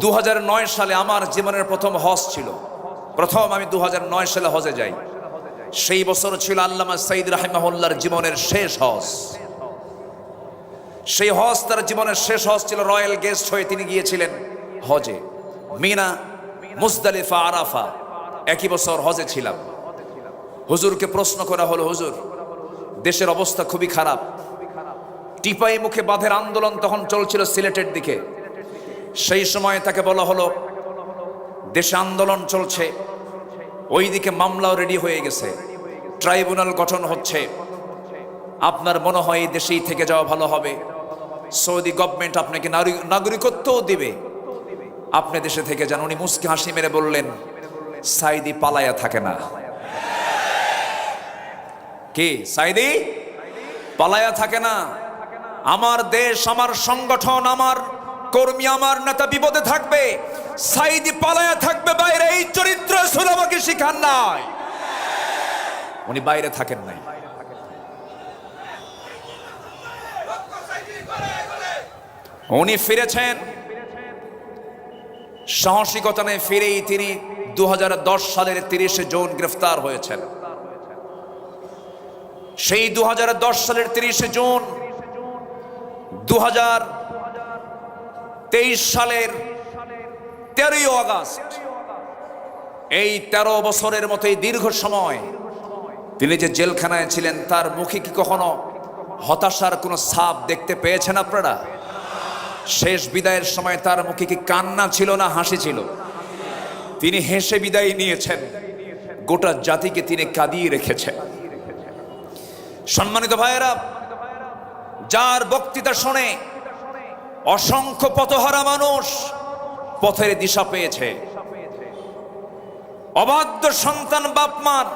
দু হাজার নয় সালে আমার জীবনের প্রথম হজ ছিল। প্রথম আমি দু হাজার নয় সালে হজে যাই। সেই বছর ছিল আল্লামা সাইদ রাহিমাহুল্লার জীবনের শেষ হজ। সেই হজ তার জীবনের শেষ হজ ছিল রয়্যাল গেস্ট হয়ে তিনি গিয়েছিলেন হজে। মিনা, মুজদালিফা, আরাফা, একই বছর হজে ছিলাম। হুজুরকে প্রশ্ন করা হলো, হুজুর, দেশের অবস্থা খুবই খারাপ। টিপাই মুখে বাঁধের আন্দোলন তখন চলছিল সিলেটের দিকে। সেই সময় তাকে বলা হলো, দেশে আন্দোলন চলছে, ওইদিকে মামলাও রেডি হয়ে গেছে ট্রাইব্যুনাল গঠন হচ্ছে। আপনার মনে হয় এই দেশেই থেকে যাওয়া ভালো হবে? সৌদি গভর্নমেন্ট আপনাকে নাগরিকত্বও দিবে। আপনি দেশে থেকে যান। উনি মুসকি হাসি মেরে বললেন, সাইদি পালায়া থাকে না। কি, সাইদি? পালায়া থাকে না? আমার দেশ, আমার সংগঠন, আমার কর্মী আমার নেতা বিপদে থাকবে সাইদি পালায়া থাকবে বাইরে, এই চরিত্র আসল আমাকে শিখান নাই। উনি বাইরে থাকেন নাই। উনি ফিরেছেন। সাহসিকতা নিয়ে ফিরেই তিনি দু হাজার দশ সালের তিরিশে জুন গ্রেফতার হয়েছেন। সেই দু হাজার দশ সালের তিরিশে জুন দু হাজার সালের তেরোই আগস্ট এই তেরো বছরের মতো এই দীর্ঘ সময় তিনি যে জেলখানায় ছিলেন, তার মুখে কি কখনো হতাশার কোনো ছাপ দেখতে পেয়েছেন আপনারা? শেষ বিদায়ের সময় তার মুখে কি কান্না ছিল না হাসি ছিল? তিনি হেসে বিদায় নিয়েছেন। গোটা জাতিকে তিনি কাঁদিয়ে রেখেছেন। সম্মানিত ভাইয়েরা, যার বক্তৃতা শুনে অসংখ্য পথহারা মানুষ পথের দিশা পেয়েছে। অবাধ্য সন্তান বাপমার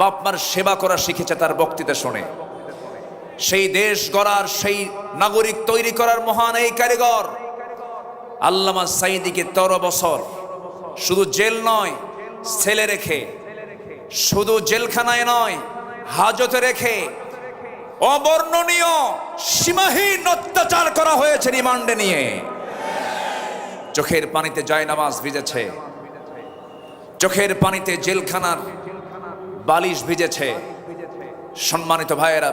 বাপমার সেবা করা শিখেছে তার বক্তৃতা শুনে। সেই দেশ গড়ার, সেই নাগরিক তৈরি করার মহান এই কারিগর আল্লামা সাইদিকে তেরো বছর শুধু জেল নয়, ছেলে রেখে, শুধু জেলখানায় নয়, হাজতে রেখে অবর্ণনীয়, সীমাহীন অত্যাচার করা হয়েছে রিমান্ডে নিয়ে। চোখের পানিতে জয়নামাজ ভিজেছে। চোখের পানিতে জেলখানার বালিশ ভিজেছে। সম্মানিত ভাইয়েরা,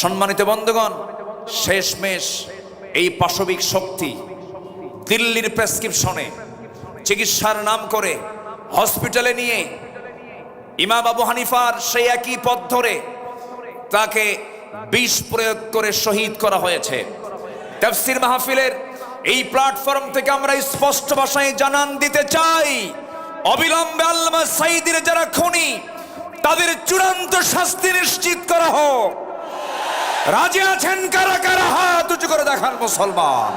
সম্মানিত বন্ধুগণ, শেষমেশ এই পাশবিক শক্তি দিল্লির প্রেসক্রিপশনে চিকিৎসার নাম করে হসপিটালে নিয়ে ইমাম আবু হানিফার সেই একই পথ ধরে তাকে বিষ প্রয়োগ করে শহীদ করা হয়েছে। তাফসির মাহফিলের এই প্ল্যাটফর্ম থেকে আমরা স্পষ্ট ভাষায় জানান দিতে চাই। অবিলম্বে আল্লামা সাইদির যারা খুনি, তাদের চূড়ান্ত শাস্তি নিশ্চিত করা হোক। রাজি আছেন কারা কারা? হাত উঁচু করে দেখান মুসলমান।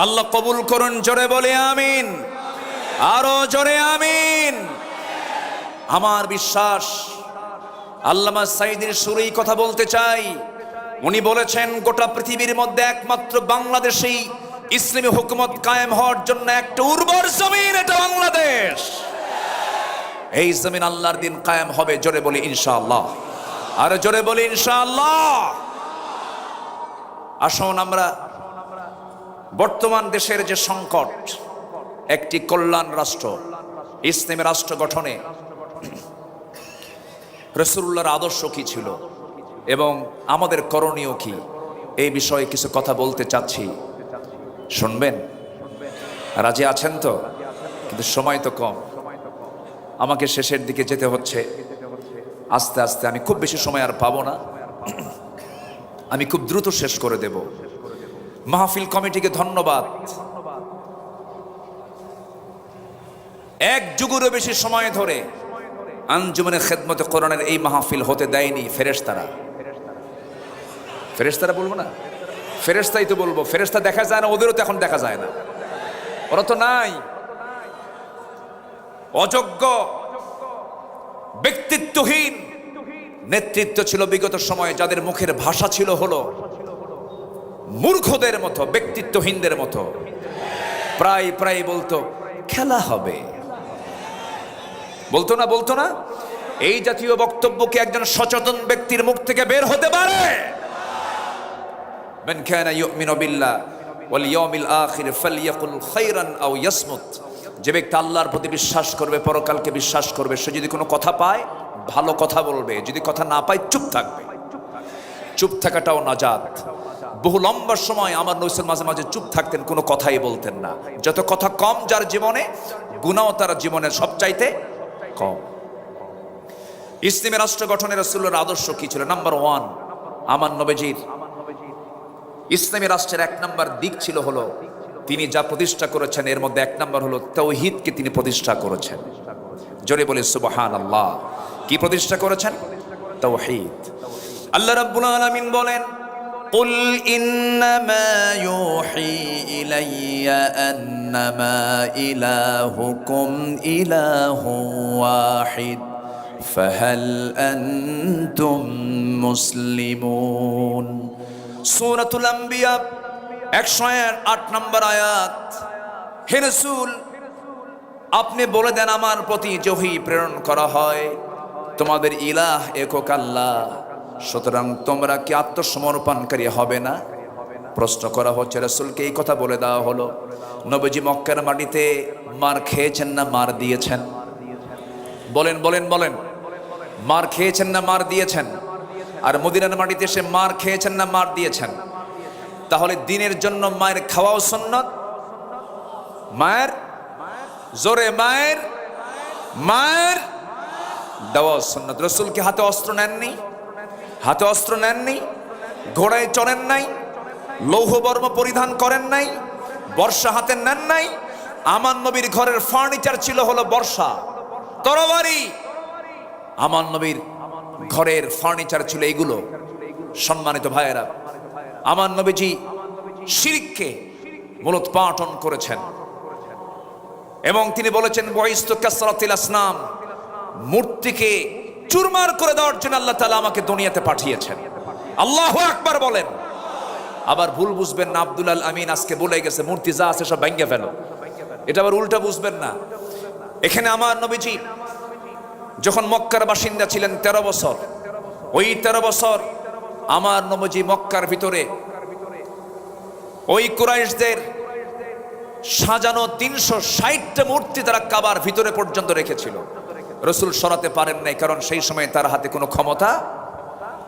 আল্লাহ কবুল করুন, জোরে বলে আমিন। আরও জোরে আমিন। আমার বিশ্বাস, আল্লামা সাইদের সুরেই কথা বলতে চাই। উনি বলেছেন, গোটা পৃথিবীর মধ্যে একমাত্র বাংলাদেশেই ইসলামী হুকুমত কায়েম হওয়ার জন্য একটা উর্বর জমিন, এটা বাংলাদেশ। এই জমিন আল্লাহর দিন কায়েম হবে, জোরে বলি ইনশাআল্লাহ। আর জোরে বলি ইনশাআল্লাহ। আসুন আমরা বর্তমান দেশের যে সংকট, একটি কল্যাণ রাষ্ট্র, ইসলামী রাষ্ট্র গঠনে রসুল্লাহর আদর্শ কি ছিল এবং আমাদের করণীয় কি? এই বিষয়ে কিছু কথা বলতে চাচ্ছি। শুনবেন? রাজি আছেন তো? কিন্তু সময় তো কম। আমাকে শেষের দিকে যেতে হচ্ছে। আস্তে আস্তে আমি খুব বেশি সময় আর পাবো না। আমি খুব দ্রুত শেষ করে দেব। মাহফিল কমিটিকে ধন্যবাদ। এক যুগেরও বেশি সময় ধরে আঞ্জুমানের খেদমতে কোরআনের এই মাহফিল হতে দেয়নি ফেরেশতারা। ফেরেশতারা বলব না? ফেরেশতাই তো বলব। ফেরেশতা দেখা যায় না, ওদেরও তো এখন দেখা যায় না। ওরা তো নাই। অযোগ্য, ব্যক্তিত্বহীন নেতৃত্ব ছিল বিগত সময়ে, যাদের মুখের ভাষা ছিল হলো মূর্খদের মতো ব্যক্তিত্বহীনদের মতো প্রায় প্রায় বলতো খেলা হবে বলতো না বলতো না এই জাতীয় বক্তব্যকে একজন সচেতন ব্যক্তির মুখ থেকে বের হতে পারে من كان يؤمن بالله واليوم الآخر فليقل خيرا أو يصمت যে ব্যক্তি আল্লাহর প্রতি বিশ্বাস করবে পরকালকে বিশ্বাস করবে সে যদি কোনো কথা পায় ভালো কথা বলবে যদি কথা না পায় চুপ থাকবে চুপ থাকাটাও নাজাত বহু লম্বা সময় আমার নৈসের মাঝে মাঝে চুপ থাকতেন, কোনো কথাই বলতেন না। যত কথা কম যার জীবনে গুণাও তার জীবনের সবচাইতে কম। ইসলামী রাষ্ট্র গঠনের রসুল্লার আদর্শ কি ছিল? নাম্বার ওয়ান আমার নবীজির। ইসলামী রাষ্ট্রের এক নম্বর দিক ছিল হলো, তিনি যা প্রতিষ্ঠা করেছেন, এর মধ্যে এক নম্বর হলো তৌহিদকে তিনি প্রতিষ্ঠা করেছেন। জোরে বলে সুবহান আল্লাহ কি প্রতিষ্ঠা করেছেন? তৌহিদ। আল্লাহ রাব্বুল আলামিন বলেন قل إنما يوحي إلي أنما إلهكم إله واحد فهل أنتم مسلمون সূরাতুল আম্বিয়া একশো আট নম্বর আয়াত হে রসুল আপনি বলে দেন আমার প্রতি জহি প্রেরণ করা হয় তোমাদের ইলাহ একক আল্লাহ সুতরাং তোমরা কি আত্মসমর্পণকারী হবে না? প্রশ্ন করা হচ্ছে, রসুলকে এই কথা বলে দেওয়া হলো। নবীজি মক্কার মাটিতে মার খেয়েছেন না মার দিয়েছেন? বলেন বলেন বলেন। মার খেয়েছেন না মার দিয়েছেন? আর মদিনার মাটিতে সে মার খেয়েছেন না মার দিয়েছেন? তাহলে দিনের জন্য মায়ের খাওয়াও সন্ন্যত মায়ের? জোরে মায়ের? মায়ের? দেওয়া সন্ন্যত রসুলকে হাতে অস্ত্র নেননি? হাতে অস্ত্র নেননি ঘোড়ায় চড়েন নাই লৌহ বর্ম পরিধান করেন নাই, বর্ষা হাতে নেন নাই। আমার নবীর ঘরের ফার্নিচার ছিল হলো বর্ষা। তরবারি। আমার নবীর ঘরের ফার্নিচার ছিল এগুলো, সম্মানিত ভাইয়েরা। আমার নবীজি শিরিককে মূলত পাঠন করেছেন। এবং তিনি বলেছেন, বয়স্ত কাসরাতিল আসনাম, মূর্তিকে চুরমার করে দেওয়ার জন্য আল্লাহ তাআলা আমাকে দুনিয়াতে পাঠিয়েছেন। আল্লাহ আকবার বলেন। আবার ভুল বুঝবেন না, আব্দুল আল আমিন আজকে বলে গেছে, মূর্তি যা আছে সব ভেঙে ফেলো। এটা আবার উল্টা বুঝবেন না। এখানে আমার নবীজি, যখন মক্কার বাসিন্দা ছিলেন ১৩ বছর, ওই ১৩ বছর আমার নবজি মক্কার ভিতরে ওই কুরাইশদের সাজানো তিনশো ষাটটা মূর্তি তারা কাবার ভিতরে পর্যন্ত রেখেছিল। রসুল সরাতে পারেন নাই, কারণ সেই সময় তার হাতে কোনো ক্ষমতা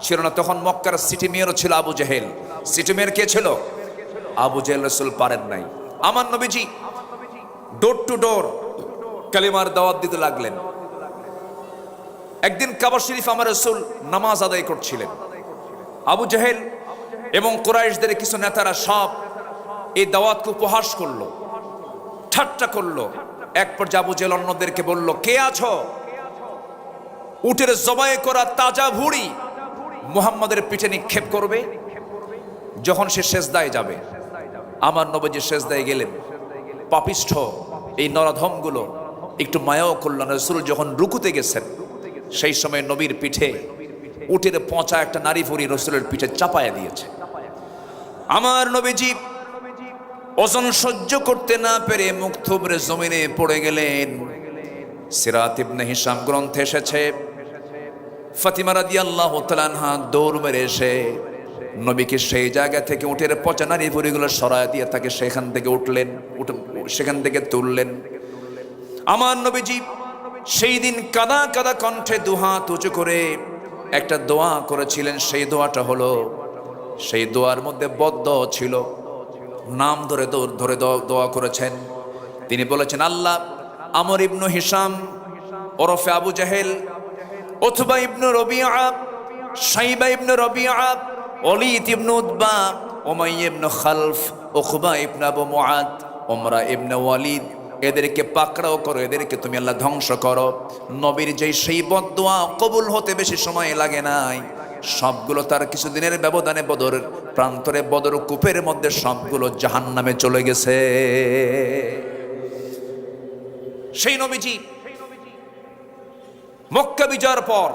ছিল না। তখন মক্কার সিটি মেয়রও ছিল আবু জেহেল। সিটি মেয়র কে ছিল? আবু জেহেল রসুল পারেন নাই। আমার নবীজি ডোর টু ডোর কালিমার দাওয়াত দিতে লাগলেন। একদিন কাবা শরীফ আমার রসুল নামাজ আদায় করছিলেন। আবু জাহেল এবং কোরাইশদের কিছু নেতারা সব এই দাওয়াতকে উপহাস করল, ঠাট্টা করল। এক পর্যায়ে আবু জেল অন্যদেরকে বলল, কে আছো? উটের জবাই করা তাজা ভুড়ি মুহাম্মাদের পিঠে নিক্ষেপ করবে যখন সে শেষদায় যাবে। আমার নবজি শেষদায় গেলেন। পাপিষ্ঠ এই নরাধমগুলো একটু মায়াও করলেন। রসুল যখন রুকুতে গেছেন, সেই সময় নবীর পিঠে উটের পচা একটা নারী ফুরি রসুলের পিঠে চাপায়া দিয়েছে। আমার নবীজি ওজন সহ্য করতে না পেরে মুখ থুবড়ে জমিনে পড়ে গেলেন। সিরাত ইবনে হিসাম গ্রন্থে এসেছে ফাতিমা রাদি আল্লাহ তাআলা দৌড় মেরে এসে নবীকে সেই জায়গা থেকে উটের পচা নারী ফুরিগুলো সরায় দিয়ে তাকে সেখান থেকে উঠলেন, উঠে, সেখান থেকে তুললেন। আমার নবীজি সেই দিন কাদা কাদা কণ্ঠে দুহাত উঁচু করে একটা দোয়া করেছিলেন, সেই দোয়াটা হলো, সেই দোয়ার মধ্যে বদ্ধ ছিল, নাম ধরে ধরে দোয়া করেছেন। তিনি বলেছেন, আল্লাহ, আমর ইবনু হিসাম ওরফে আবু জাহেল অথবা ইবনু রবিআ সাইবা ইবনু রবিআ অলিত ইবনু উদ্বা ওমাই ইবনু খালফ ওখবা ইবনু আবু ওমরা ইবনু ওয়ালিদ। এদেরকে পাকড়াও করো, এদেরকে তুমি আল্লাহ ধ্বংস করো। নবীর যেই সেই বদোয়া কবুল হতে বেশি সময় লাগে নাই। সবগুলো তার কিছুদিনের ব্যবধানে বদর, প্রান্তরে বদর কূপের মধ্যে সবগুলো জাহান নামে চলে গেছে। সেই নবীজি মক্কা বিজয়ের পর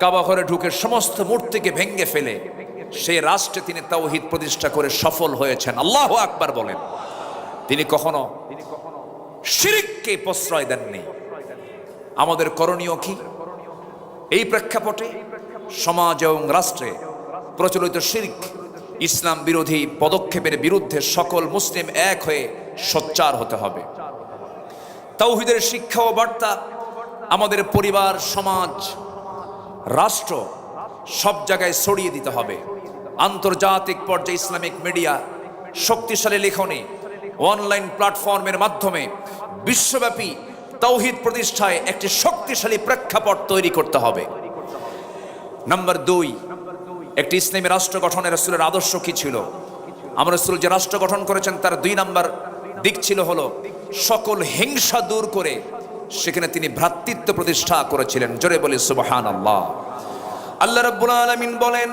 কাবা ঘরে ঢুকে সমস্ত মূর্তিকে ভেঙ্গে ফেলে সেই রাষ্ট্রে তিনি তাওহিদ প্রতিষ্ঠা করে সফল হয়েছেন। আল্লাহ আকবার বলেন। তিনি কখনো শিরিককে প্রশ্রয় দেননি। আমাদের করণীয় কি? এই প্রেক্ষাপটে সমাজ এবং রাষ্ট্রে প্রচলিত শির্ক ইসলাম বিরোধী পদক্ষেপের বিরুদ্ধে সকল মুসলিম এক হয়ে সোচ্চার হতে হবে। তৌহিদের শিক্ষা ও বার্তা আমাদের পরিবার, সমাজ, রাষ্ট্র সব জায়গায় ছড়িয়ে দিতে হবে। আন্তর্জাতিক পর্যায়ে ইসলামিক মিডিয়া, শক্তিশালী লেখনী, অনলাইন প্ল্যাটফর্মের মাধ্যমে বিশ্বব্যাপী তৌহিদ প্রতিষ্ঠায় একটি শক্তিশালী প্রেক্ষাপট তৈরি করতে হবে। নাম্বার দুই, একটি ইসলামী রাষ্ট্র গঠনের রসুলের আদর্শ কি ছিল? আমরা রসুল যে রাষ্ট্র গঠন করেছেন, তার দুই নাম্বার দিক ছিল হলো, সকল হিংসা দূর করে সেখানে তিনি ভ্রাতৃত্ব প্রতিষ্ঠা করেছিলেন জোরে বলি সুবহান আল্লাহ আল্লাহ রাব্বুল আলামিন বলেন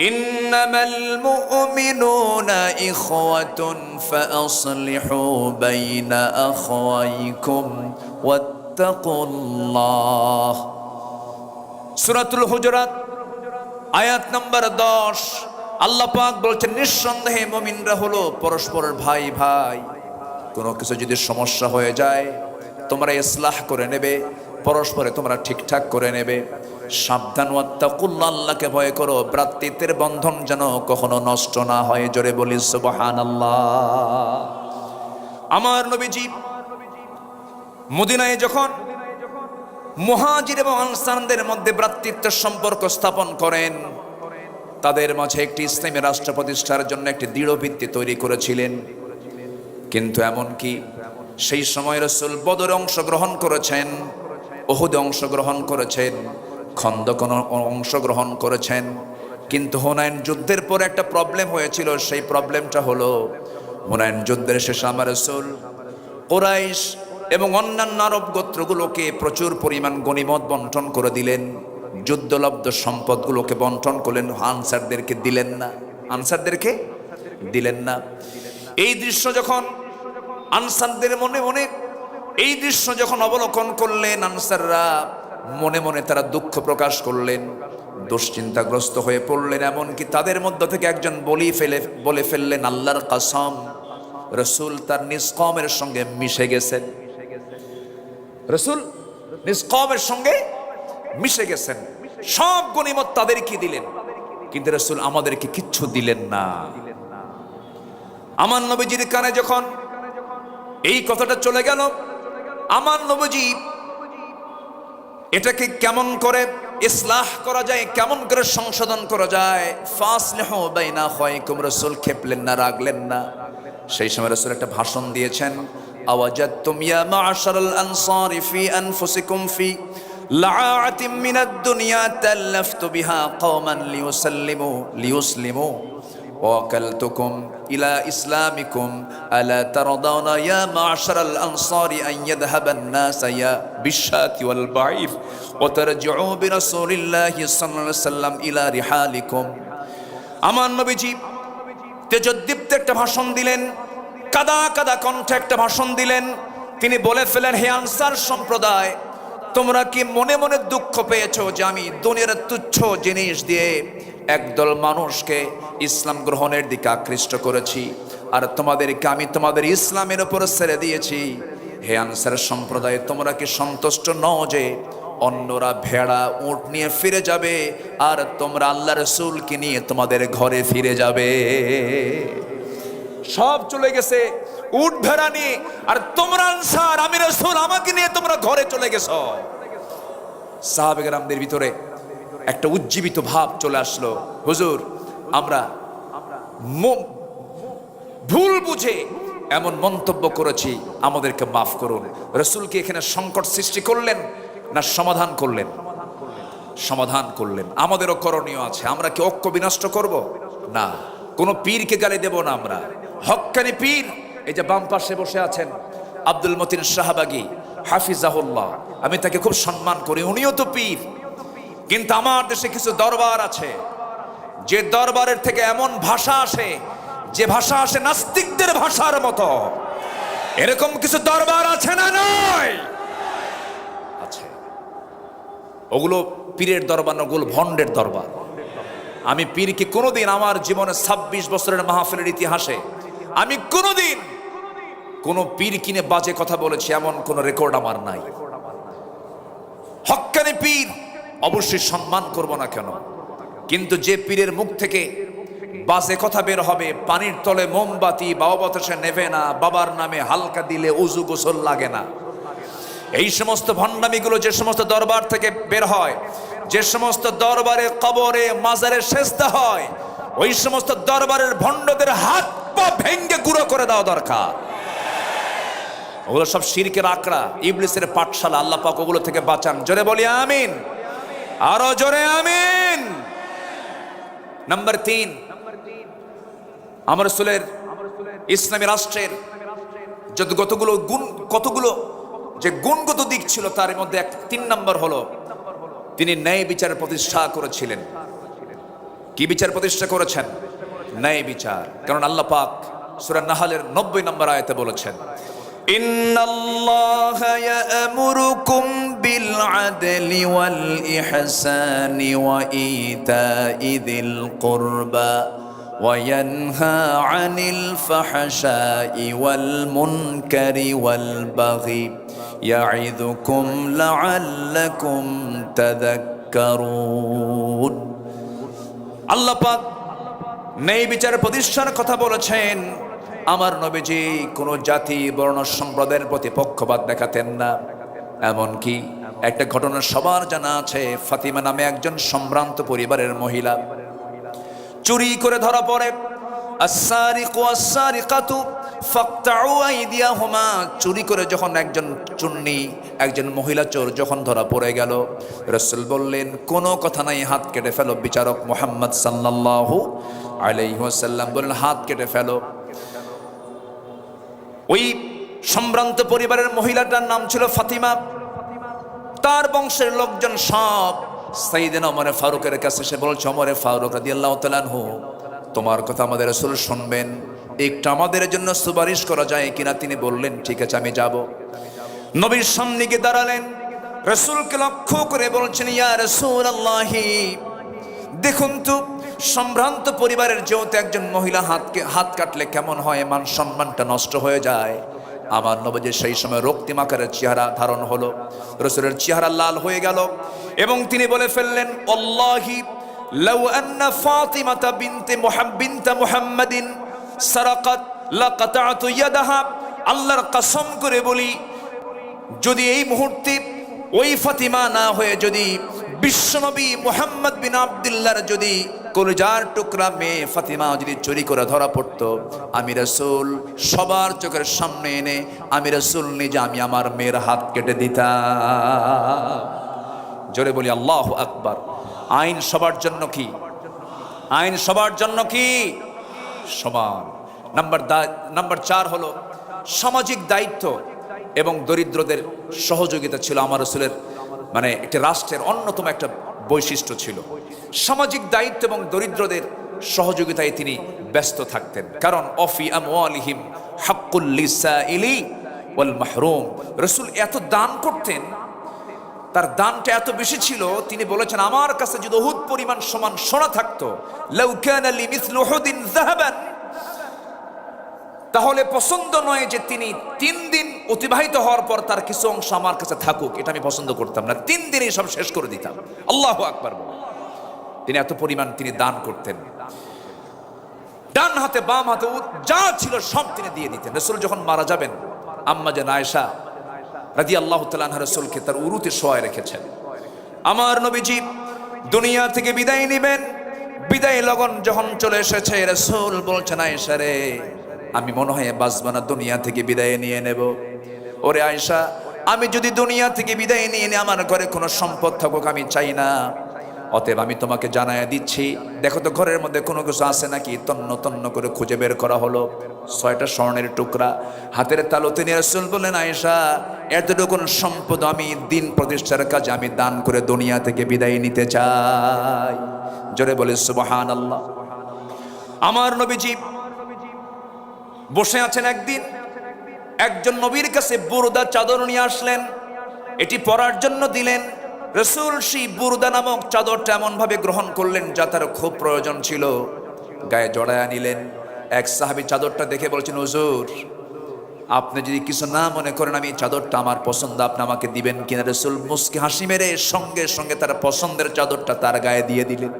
إنما المؤمنون إخوة فأصلحوا بين أخويكم واتقوا الله সূরাতুল হুজরাত আয়াত নাম্বার দশ আল্লাহ পাক বলছেন নিঃসন্দেহে মুমিনরা হলো পরস্পরের ভাই ভাই কোনো কিছু যদি সমস্যা হয়ে যায় তোমরা ইসলাহ করে নেবে, পরস্পরে তোমরা ঠিকঠাক করে নেবে। সাবধান আল্লাহকে ভয় করো। ভ্রাতৃত্বের বন্ধন যেন কখনো নষ্ট না হয়, জোরে বলি, সুবহানাল্লাহ। আমার নবীজি মদিনায় যখন মুহাজির এবং আনসানদের মধ্যে ভ্রাতৃত্ব সম্পর্ক স্থাপন করেন, তাদের মাঝে একটি ইসলামী রাষ্ট্র প্রতিষ্ঠার জন্য একটি দৃঢ় ভিত্তি তৈরি করেছিলেন। কিন্তু এমনকি সেই সময় রসুল বদরে অংশগ্রহণ করেছেন ওহুদে অংশগ্রহণ করেছেন খন্দকন অংশগ্রহণ করেছেন। কিন্তু হুনায়ন যুদ্ধের পর একটা প্রবলেম হয়েছিল, সেই প্রবলেমটা হলো হুনায়ন যুদ্ধের শেষে আমার রসুল কোরাইশ এবং অন্যান্য আরব গোত্রগুলোকে প্রচুর পরিমাণ গণিমত বন্টন করে দিলেন, যুদ্ধলব্ধ সম্পদগুলোকে বন্টন করলেন, আনসারদেরকে দিলেন না। আনসারদেরকে দিলেন না। এই দৃশ্য যখন আনসারদের মনে মনে এই দৃশ্য যখন অবলোকন করলেন আনসাররা, মনে মনে তারা দুঃখ প্রকাশ করলেন, দুশ্চিন্তাগ্রস্ত হয়ে পড়লেন, এমনকি তাদের মধ্য থেকে একজন বলি ফেলে, বলে ফেললেন, আল্লাহর কাসম, রসুল তার নিষ্কমের সঙ্গে মিশে গেছেন। রসুল নিষ্কমের সঙ্গে মিশে গেছেন। সব গণিমত তাদেরকে দিলেন, কিন্তু রসুল আমাদেরকে কিচ্ছু দিলেন না। আমার নবীজির কানে যখন এই কথাটা চলে গেল। আমার নবীজি এটাকে কেমন করে ইসলাহ করা যায়, কেমন করে সংশোধন করা যায়? ফাসলেহ বাইনা খয়কুম রসুল, খেপলেন না, রাগলেন না। সেই সময় রসুল একটা ভাষণ দিয়েছেন মা'শারাল আনসারি ফি ফি দুনিয়া وكلتكم إلى إسلامكم ألا ترضون يا معشر الأنصار أن يذهب الناس يا بالشاة والبعير وترجعوا برسول الله صلى الله عليه وسلم إلى رحالكم আমার নবীজি তেজদীপ্ত একটা ভাষণ দিলেন কাদা কাদা কণ্ঠে একটা ভাষণ দিলেন তিনি বলে ফেলেন হে আনসার সম্প্রদায় তোমরা কি মনে মনে দুঃখ পেয়েছো যে আমি দুনিয়ার তুচ্ছ জিনিস দিয়ে একদল মানুষকে ইসলাম গ্রহণের দিকে আকৃষ্ট করেছি। আর তোমাদেরকে আমি তোমাদের ইসলামের উপর ছেড়ে দিয়েছি। হে আনসার সম্প্রদায়, তোমরা কি সন্তুষ্ট নও যে অন্যরা ভেড়া, উট নিয়ে ফিরে যাবে আর তোমরা আল্লাহ রসুলকে নিয়ে তোমাদের ঘরে ফিরে যাবে? সব চলে গেছে উট ভেড়া নিয়ে। আর তোমরা আনসার, আমি রসুল, আমাকে নিয়ে তোমরা ঘরে চলে গেছো। সাহাবেগরামদের ভিতরে একটা উজ্জীবিত ভাব চলে আসলো। হুজুর, আমরা ভুল বুঝে এমন মন্তব্য করেছি, আমাদেরকে মাফ করুন। রসুলকে এখানে সংকট সৃষ্টি করলেন না সমাধান করলেন? সমাধান করলেন। আমাদেরও করণীয় আছে। আমরা কি ঐক্য বিনষ্ট করব? না। কোনো পীরকে গালি দেব না আমরা। হক্কানি পীর, এই যে বাম পাশে বসে আছেন আব্দুল মতিন শাহবাগী, হাফিজাহুল্লাহ। আমি তাকে খুব সম্মান করি। উনিও তো পীর। কিন্তু আমার দেশে কিছু দরবার আছে, যে দরবারের থেকে এমন ভাষা আসে, যে ভাষা আসে নাস্তিকদের ভাষার মতো। এরকম কিছু দরবার আছে না নয় আছে। ওগুলো পীরের দরবার না গোল ভণ্ডের দরবার। আমি পীরকে কোনোদিন আমার জীবনে ছাব্বিশ বছরের মাহফিলের ইতিহাসে, আমি কোনোদিন কোনো পীর কিনে বাজে কথা বলেছি, এমন কোনো রেকর্ড আমার নাই। হক্কানি পীর অবশ্যই সম্মান করব না কেন? কিন্তু যে পীরের মুখ থেকে বাজে কথা বের হবে, পানির তলে মোমবাতি, বাবা বাতাসে নেবে না, বাবার নামে হালকা দিলে উজু গোসল লাগে না। এই সমস্ত ভণ্ডামিগুলো, যে সমস্ত দরবার থেকে বের হয়, যে সমস্ত দরবারে কবরে মাজারে সেজদা হয়, ওই সমস্ত দরবারের ভণ্ডদের হাত পা ভেঙ্গে গুঁড়ো করে দেওয়া দরকার। ওগুলো সব শিরকের আকড়া, ইবলিসের পাঠশালা, আল্লাহ পাক ওগুলো থেকে বাঁচান। জোরে বলি, আমিন। আরও জোরে আমিন। নাম্বার তিন। আমার রসুলের ইসলামী রাষ্ট্রের যত কতগুলো গুণ, কতগুলো যে গুণগত দিক ছিল, তার মধ্যে এক তিন নম্বর হলো, তিনি ন্যায় বিচার প্রতিষ্ঠা করেছিলেন। কি বিচার প্রতিষ্ঠা করেছেন? ন্যায় বিচার। কারণ আল্লাহ পাক সূরা নাহালের নব্বই নম্বর আয়তে বলেছেন إن الله يأمركم بالعدل والإحسان وإيتاء ذي القربى وينهى عن الفحشاء والمنكر والبغي يعظكم لعلكم تذكرون আল্লাহ পাক ন্যায় বিচার প্রতিষ্ঠার কথা বলেছেন আমার নবীজি কোনো জাতি, বর্ণ, সম্প্রদায়ের প্রতি পক্ষপাত দেখাতেন না। এমনকি একটা ঘটনা সবার জানা আছে, ফাতিমা নামে একজন সম্ভ্রান্ত পরিবারের মহিলা। চুরি করে ধরা পড়ে। চুরি করে যখন একজন চুন্নি, একজন মহিলা চোর যখন ধরা পড়ে গেল, রাসূল বললেন, কোনো কথা নাই, হাত কেটে ফেলো, বিচারক মুহাম্মদ সাল্লাল্লাহু আলাইহি ওয়াসাল্লাম বললেন, হাত কেটে ফেলো। ওই সম্ভ্রান্ত পরিবারের মহিলাটার নাম ছিল ফাতিমা। তার বংশের লোকজন সব সাইদিন অমরে ফারুকের কাছে সে বলছে অমরে ফারুক রাদি আল্লাহ তোমার কথা আমাদের রসুল শুনবেন। একটু আমাদের জন্য সুপারিশ করা যায় কিনা? তিনি বললেন, ঠিক আছে, আমি যাব। নবীর সামনে গিয়ে দাঁড়ালেন। রসুলকে লক্ষ্য করে বলছেন, ইয়া রসুল আল্লাহি দেখুন তো সম্ভ্রান্ত পরিবারের যেহেতু একজন মহিলা হাতকে হাত কাটলে কেমন হয়? মান সম্মানটা নষ্ট হয়ে যায়। আমার নবজের সেই সময় রক্তিম আকারের চেহারা ধারণ হলো। রসুলের চেহারা লাল হয়ে গেল এবং তিনি বলে ফেললেন অল্লাহি লাউ আন্না ফাতিমাতা বিনতে মুহাম্বিনতা মুহাম্মাদিন সারাকাত লাকাতাতু ইয়াদাহা। আল্লাহর কসম করে বলি, যদি এই মুহূর্তে ওই ফাতিমা না হয়ে যদি বিশ্বনবী মোহাম্মদ বিন আবদুল্লাহর যদি কলজার টুকরা মেয়ে ফাতিমা যদি চুরি করে ধরা পড়তো, আমি রসুল সবার চোখের সামনে এনে আমি রসুল নিজে আমি আমার মেয়ের হাত কেটে দিতাম। জোরে বলি, আল্লাহ আকবার। আইন সবার জন্য কি? আইন সবার জন্য কি? সমান। নাম্বার নাম্বার চার হলো সামাজিক দায়িত্ব এবং দরিদ্রদের সহযোগিতা ছিল আমার রসুলের। মানে একটি রাষ্ট্রের অন্যতম একটা বৈশিষ্ট্য ছিল। সামাজিক দায়িত্ব এবং দরিদ্রদের সহযোগিতায় তিনি ব্যস্ত থাকতেন। কারণ, অফি আমওয়ালিহিম হাক্কুল লিসাইলি ওয়াল মাহরুম। রসুল এত দান করতেন, তার দানটা এত বেশি ছিল, তিনি বলেছেন, আমার কাছে যদি অহুদ পরিমাণ সমান সোনা থাকতো, লাউ কানা লি মিথলু উহুদিন যাহাবান তাহলে পছন্দ নয় যে তিনি তিন দিন অতিবাহিত হওয়ার পর তার কিছু অংশ আমার কাছে থাকুক, এটা আমি পছন্দ করতাম না। তিন দিনই সব শেষ করে দিতাম। আল্লাহ আকবার তিনি এত পরিমাণ তিনি দান করতেন। ডান হাতে, বাম হাতে যা ছিল সব তিনি দিয়ে দিতেন। রসুল যখন মারা যাবেন, আম্মা যে নায়সা রাজি আল্লাহ তালাহ রসুলকে তার উরুতে শোয়ায় রেখেছেন। আমার নবীজি দুনিয়া থেকে বিদায় নেবেন। বিদায় লগন যখন চলে এসেছে, রসুল বলছেন আয়েশা রে আমি মনে হয় বাঁচবো না দুনিয়া থেকে বিদায় নিয়ে নেব। ওরে আয়েশা, আমি যদি দুনিয়া থেকে বিদায় নিয়ে নিই আমার ঘরে কোনো সম্পদ থাকুক, আমি চাই না। অতএব আমি তোমাকে জানায় দিচ্ছি, দেখো তো ঘরের মধ্যে কোনো কিছু আছে নাকি? তন্ন তন্ন করে খুঁজে বের করা হলো। ছয়টা স্বর্ণের টুকরা হাতের তালু তিনি রসুল বললেন, আয়েশা, এতটুকু সম্পদ আমি দিন প্রতিষ্ঠার কাজে আমি দান করে দুনিয়া থেকে বিদায় নিতে চাই। জোরে বলে সুবহান আল্লাহ আমার নবীজি বসে আছেন একদিন। একজন নবীর কাছে বুরদা চাদর নিয়ে আসলেন। এটি পরার জন্য দিলেন। রসুল সেই বুরদা নামক চাদরটা এমন ভাবে গ্রহণ করলেন যা তার খুব প্রয়োজন ছিল। গায়ে জড়ায়া নিলেন। এক সাহাবি চাদরটা দেখে বলছেন, হুজুর, আপনি যদি কিছু না মনে করেন, আমি চাদরটা আমার পছন্দ, আপনি আমাকে দিবেন কিনা? রসুল মুসকে হাসি মেরে সঙ্গে সঙ্গে তার পছন্দের চাদরটা তার গায়ে দিয়ে দিলেন।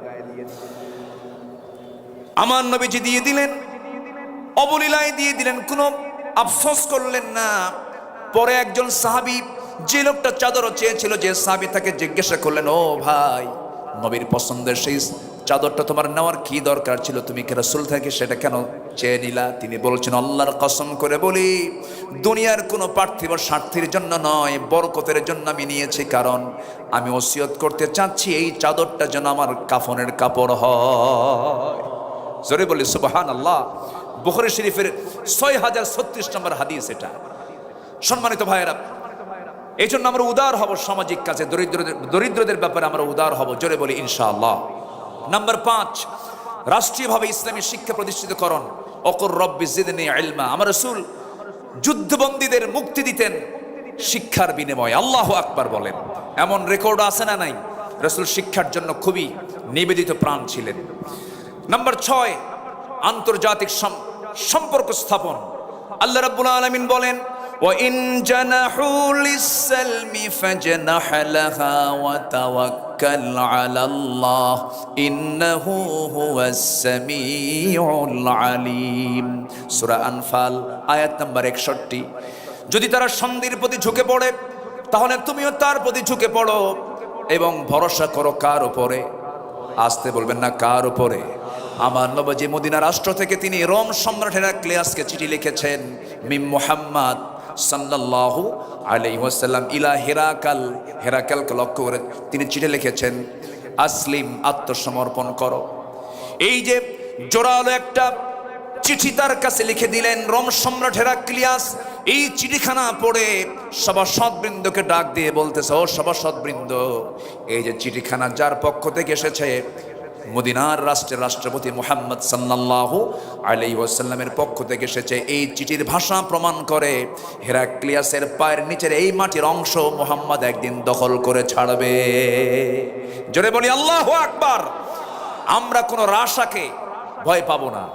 আমার নবীজি দিয়ে দিলেন। অবলীলায় দিয়ে দিলেন, কোনো আফসোস করলেন না। পরে একজন সাহাবি যে লোকটা চাদরও চেয়েছিল, যে সাহাবি তাকে জিজ্ঞাসা করলেন, ও ভাই, নবীর পছন্দের সেই চাদরটা তোমার নেওয়ার কি দরকার ছিল? তুমি কি রসুল থেকে সেটা কেন চেয়ে নিলা? তিনি বলছেন, আল্লাহর কসম করে বলি, দুনিয়ার কোনো পার্থিব স্বার্থের জন্য নয়, বরকতের জন্য আমি নিয়েছি। কারণ আমি ওসিয়ত করতে চাচ্ছি, এই চাদরটা যেন আমার কাফনের কাপড় হয়। জোরে বলি সুবাহান আল্লাহ বুখরি শরীফের ছয় হাজার ছত্রিশ নম্বর হাদিস এটা। সম্মানিত ভাইয়েরা এই জন্য আমরা উদার হব সামাজিক কাজে, দরিদ্রদের দরিদ্রদের ব্যাপারে আমরা উদার হব, জোরে বলি ইনশাআল্লাহ। নাম্বার পাঁচ, রাষ্ট্রীয়ভাবে ইসলামী শিক্ষা প্রতিষ্ঠিত করণ অকর রব্বি জিদনি ইলমা। আমার রসুল যুদ্ধবন্দীদের মুক্তি দিতেন শিক্ষার বিনিময়ে। আল্লাহ আকবার বলেন। এমন রেকর্ড আছে না নাই? রসুল শিক্ষার জন্য খুবই নিবেদিত প্রাণ ছিলেন। নাম্বার ছয়, আন্তর্জাতিক সম্পর্ক স্থাপন আল্লাহ রাব্বুল আলামিন বলেন وإن جنحوا للسلم فاجنح لها وتوكل على الله إنه هو السميع العليم সূরা আনফাল আয়াত নাম্বার একষট্টি যদি তারা সন্ধির প্রতি ঝুঁকে পড়ে তাহলে তুমিও তার প্রতি ঝুঁকে পড়ো এবং ভরসা করো কার উপরে আসতে বলবেন না কার উপরে আমার নবজি মদিনা রাষ্ট্র থেকে তিনি রোম সম্রাট হেরাক্লিয়াসকে চিঠি লিখেছেন, মিম মুহাম্মদ সাল্লাল্লাহু আলাইহি ওয়াসাল্লাম ইলা হেরাকাল হেরাকালকে লক্ষ্য করে তিনি চিঠি লিখেছেন, আসলিম, আত্মসমর্পণ করো। এই যে জোরালো একটা চিঠি তার কাছে লিখে দিলেন রোম সম্রাট হেরাক্লিয়াস এই চিঠিখানা পড়ে সভাসদবৃন্দকে ডাক দিয়ে বলতেছে, ও সভাসদবৃন্দ, এই যে চিঠিখানা যার পক্ষ থেকে এসেছে মদিনার রাষ্ট্রের রাষ্ট্রপতি মোহাম্মদ সাল্লাল্লাহু আলাই ওয়াসাল্লামের পক্ষ থেকে এসেছে। এই চিঠির ভাষা প্রমাণ করে হেরাক্লিয়াসের পায়ের নিচের এই মাটির অংশ মোহাম্মদ একদিন দখল করে ছাড়বে। জোরে বলি, আল্লাহ আকবার! আমরা কোনো রাশাকে ভয় পাবো না।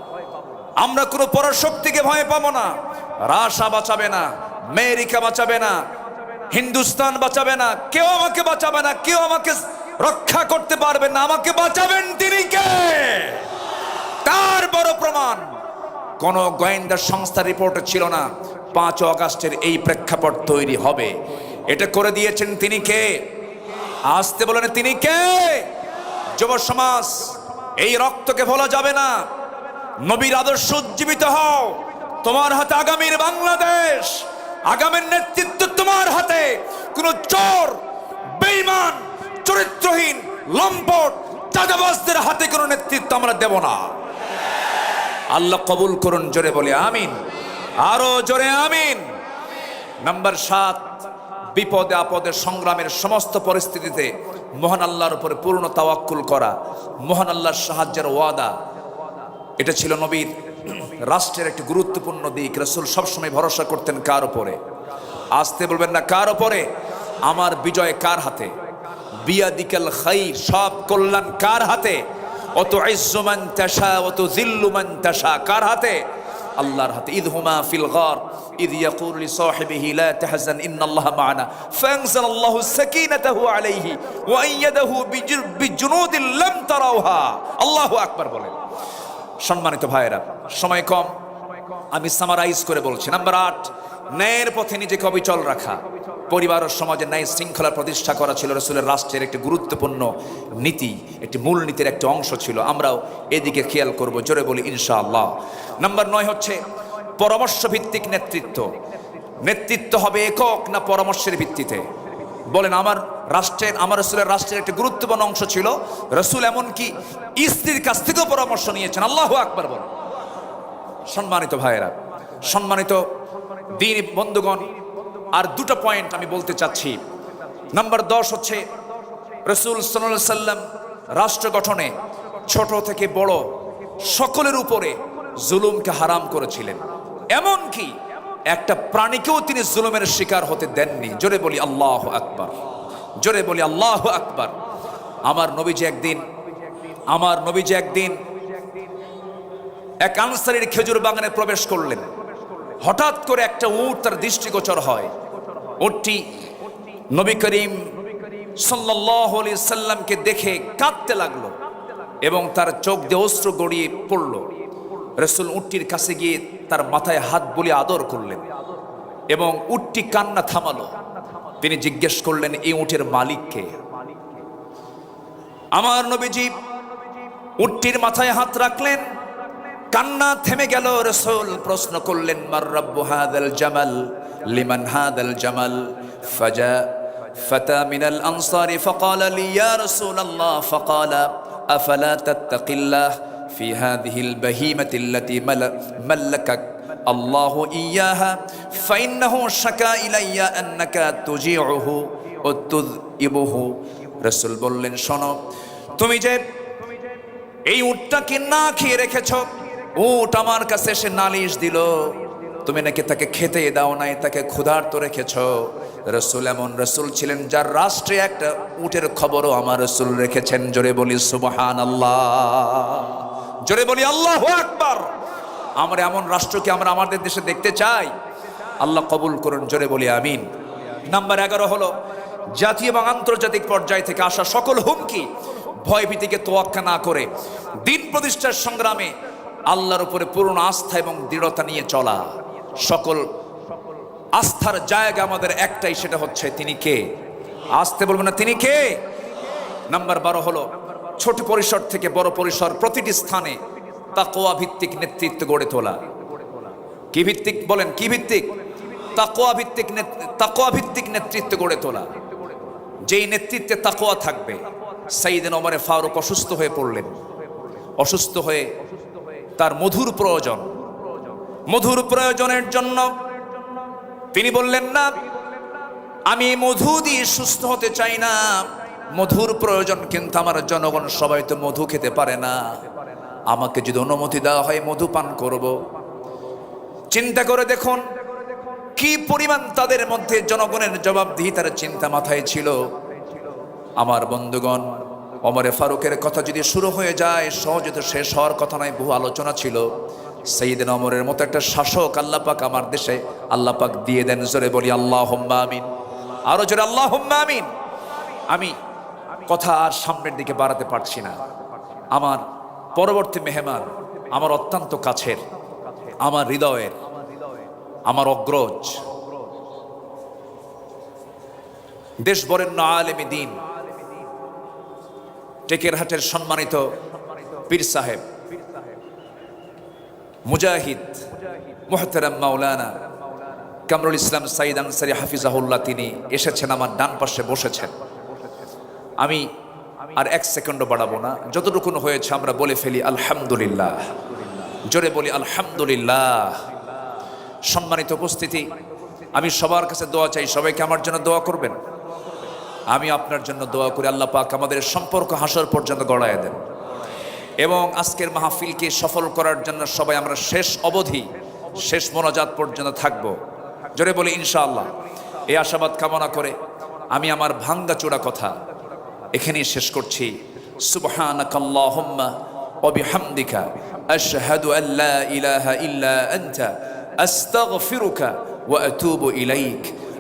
আমরা কোনো পরশক্তিকে ভয় পাবো না। রাশা বাঁচাবে না, আমেরিকা বাঁচাবে না, হিন্দুস্তান বাঁচাবে না, কেউ আমাকে বাঁচাবে না, কেউ আমাকে রক্ষা করতে পারবে না, আমাকে বাঁচাবেন তিনি কে? তার বড় প্রমাণ, কোন গোয়েন্দা সংস্থার রিপোর্টে ছিল না, পাঁচ অগাস্টের এই প্রেক্ষাপট তৈরি হবে। এটা করে দিয়েছেন তিনি কে? আসতে বলেন তিনি কে? যুব সমাজ, এই রক্তকে ভোলা যাবে না। নবীর আদর্শ উজ্জীবিত হও। তোমার হাতে আগামীর বাংলাদেশ, আগামীর নেতৃত্ব তোমার হাতে। কোন চোর, বেঈমান চরিত্রহীন, লম্পট, চাঁদাবাজদের হাতে কোনো নেতৃত্ব আমরা দেব না। আল্লাহ কবুল করুন, জোরে বলে আমিন। আরও জোরে আমিন। নাম্বার সাত, বিপদে আপদে সংগ্রামের সমস্ত পরিস্থিতিতে মহান আল্লাহর উপরে পূর্ণ তাওয়াক্কুল করা, মহান আল্লাহর সাহায্যের ওয়াদা। এটা ছিল নবীর রাষ্ট্রের একটি গুরুত্বপূর্ণ দিক। রসুল সবসময় ভরসা করতেন কার উপরে? আসতে বলবেন না, কার উপরে? আমার বিজয় কার হাতে? বিয়াদিকাল খাই সব কল্যাণ কার হাতে অত ইজ্জুমান তাশা অত জিল্লুমান তাশা কার হাতে আল্লাহর হাতে ঈদ হুমা ফিল গার إذ يقول لصاحبه لا تحزن إن الله معنا فأنزل الله سكينته عليه وأيده بجر- بجنود لم تروها الله أكبر বলেন সম্মানিত ভাইয়েরা সময় কম আমি সামারাইজ করে বলছি নাম্বার আট ন্যায়ের পথে নিজেকে অবিচল রাখা। পরিবার ও সমাজের ন্যায় শৃঙ্খলা প্রতিষ্ঠা করা ছিল রসুলের রাষ্ট্রের একটি গুরুত্বপূর্ণ নীতি, একটি মূল নীতির একটি অংশ ছিল। আমরাও এদিকে খেয়াল করব, জোরে বলি ইনশাআল্লাহ। নাম্বার নয় হচ্ছে পরামর্শ ভিত্তিক নেতৃত্ব। নেতৃত্ব হবে একক না পরামর্শের ভিত্তিতে? বলেন, আমার রাষ্ট্রের, আমার রসুলের রাষ্ট্রের একটি গুরুত্বপূর্ণ অংশ ছিল। রসুল এমনকি স্ত্রীর কাছ থেকেও পরামর্শ নিয়েছেন। আল্লাহ আকবার বল সম্মানিত ভাইয়েরা, সম্মানিত দিন বন্ধুগণ, আর দুটো পয়েন্ট আমি বলতে চাচ্ছি। নাম্বার দশ হচ্ছে, রসুল সাল্লাল্লাহু সাল্লাম রাষ্ট্র গঠনে ছোট থেকে বড় সকলের উপরে জুলুমকে হারাম করেছিলেন। এমনকি একটা প্রাণীকেও তিনি জুলুমের শিকার হতে দেননি। জোরে বলি আল্লাহ আকবার। জোরে বলি আল্লাহ আকবার। আমার নবীজি একদিন, আমার নবীজি একদিন এক আনসারির খেজুর বাগানে প্রবেশ করলেন। হঠাৎ করে একটা উট তার দৃষ্টিগোচর হয়। উটটি নবী করিম সাল্লাহ আলি সাল্লামকে দেখে কাঁদতে লাগল এবং তার চোখ দিয়ে অস্ত্র গড়িয়ে পড়ল। রসুল উটটির কাছে গিয়ে তার মাথায় হাত বলে আদর করলেন এবং উটটি কান্না থামালো। তিনি জিজ্ঞেস করলেন, এই উটের মালিককে আমার নবীজি উটটির মাথায় হাত রাখলেন কান্না থেমে গেল রসুল প্রশ্ন করলেন মার রব্বু হাদাল জামাল লিমান হাদাল জামাল ফাজা فتى من الأنصار فقال لي يا رسول الله فقال أفلا تتق الله في هذه البهيمة التي مل- ملكك الله إياها فإنه شكا إلي أنك تجيعه وتذئبه رسول বললেন শোনো তুমি যে এই উটটাকে না খেয়ে রেখেছ উট আমার কাছে এসে নালিশ দিল। তুমি নাকি তাকে খেতে দাও নাই, তাকে ক্ষুধার্ত রেখেছ। রসুল এমন রসুল ছিলেন যার রাষ্ট্রে একটা উটের খবরও আমার রসুল রেখেছেন। জোরে বলি সুবহান আল্লাহ জোরে বলি, আল্লাহ আকবার। আমরা এমন রাষ্ট্রকে আমরা আমাদের দেশে দেখতে চাই? আল্লাহ কবুল করুন, জোরে বলি, আমিন। নাম্বার এগারো হলো, জাতীয় এবং আন্তর্জাতিক পর্যায় থেকে আসা সকল হুমকি, ভয়ভীতিকে তোয়াক্কা না করে, দিন প্রতিষ্ঠার সংগ্রামে আল্লাহর উপরে পূর্ণ আস্থা এবং দৃঢ়তা নিয়ে চলা। সকল আস্থার জায়গা আমাদের একটাই, সেটা হচ্ছে তিনি কে? আসতে বলবেন না, তিনি কে? নাম্বার বারো হলো ছোট পরিসর থেকে বড় পরিসর, প্রতিটি স্থানে তাকোয়া ভিত্তিক নেতৃত্ব গড়ে তোলা। কি ভিত্তিক বলেন, কি ভিত্তিক? তাকোয়া ভিত্তিক তাকোয়া ভিত্তিক নেতৃত্ব গড়ে তোলা। যেই নেতৃত্বে তাকোয়া থাকবে সাইদিন ওমরে ফারুক অসুস্থ হয়ে পড়লেন। অসুস্থ হয়ে তার মধুর প্রয়োজন। মধুর প্রয়োজনের জন্য তিনি বললেন, না, আমি মধু দিয়ে সুস্থ হতে চাই না। মধুর প্রয়োজন কিন্তু আমার জনগণ সবাই তো মধু খেতে পারে না। আমাকে যদি অনুমতি দেওয়া হয়, মধু পান করব। চিন্তা করে দেখুন, কি পরিমাণ তাদের মধ্যে জনগণের জবাবদিহিতার চিন্তা মাথায় ছিল। আমার বন্ধুগণ অমরে ফারুকের কথা যদি শুরু হয়ে যায়, সহজে শেষ হওয়ার কথা নয়, বহু আলোচনা ছিল। সেইদিন অমরের মতো একটা শাসক আল্লাপাক আমার দেশে আল্লাপাক দিয়ে দেন, জোরে বলি আল্লাহ আমিন। আরও জোরে আল্লাহ আমিন। আমি কথা আর সামনের দিকে বাড়াতে পারছি না। আমার পরবর্তী মেহমান আমার অত্যন্ত কাছের, আমার হৃদয়ের, আমার অগ্রজ। দেশ বরেণ্য আলেমী দিন টেকেরহাটের সম্মানিত পীর সাহেব, মুজাহিদ, মোহতারাম মাওলানা কামরুল ইসলাম সাইদ আনসারি হাফিজাহুল্লাহ, তিনি এসেছেন, আমার ডান পাশে বসেছেন। আমি আর এক সেকেন্ডও বাড়াবো না। যতটুকু হয়েছে আমরা বলে ফেলি, আলহামদুলিল্লাহ। জোরে বলি, আলহামদুলিল্লাহ। সম্মানিত উপস্থিতি, আমি সবার কাছে দোয়া চাই, সবাইকে আমার জন্য দোয়া করবেন। আমি আপনার জন্য দোয়া করি, আল্লাহ পাক আমাদের সম্পর্ক হাসর পর্যন্ত গড়ায় দেন। এবং আজকের মাহফিলকে সফল করার জন্য সবাই আমরা শেষ অবধি, শেষ মোনাজাত পর্যন্ত থাকব। জোরে বলি, ইনশাআল্লাহ। এই আশাবাদ কামনা করে আমি আমার ভাঙ্গা চূড়া কথা এখানেই শেষ করছি। সুবহানাকাল্লাহুম্মা ওয়া বিহামদিকা আশহাদু আল লা ইলাহা ইল্লা আনতা, আস্তাগফিরুকা ওয়া আতুবু ইলাইক।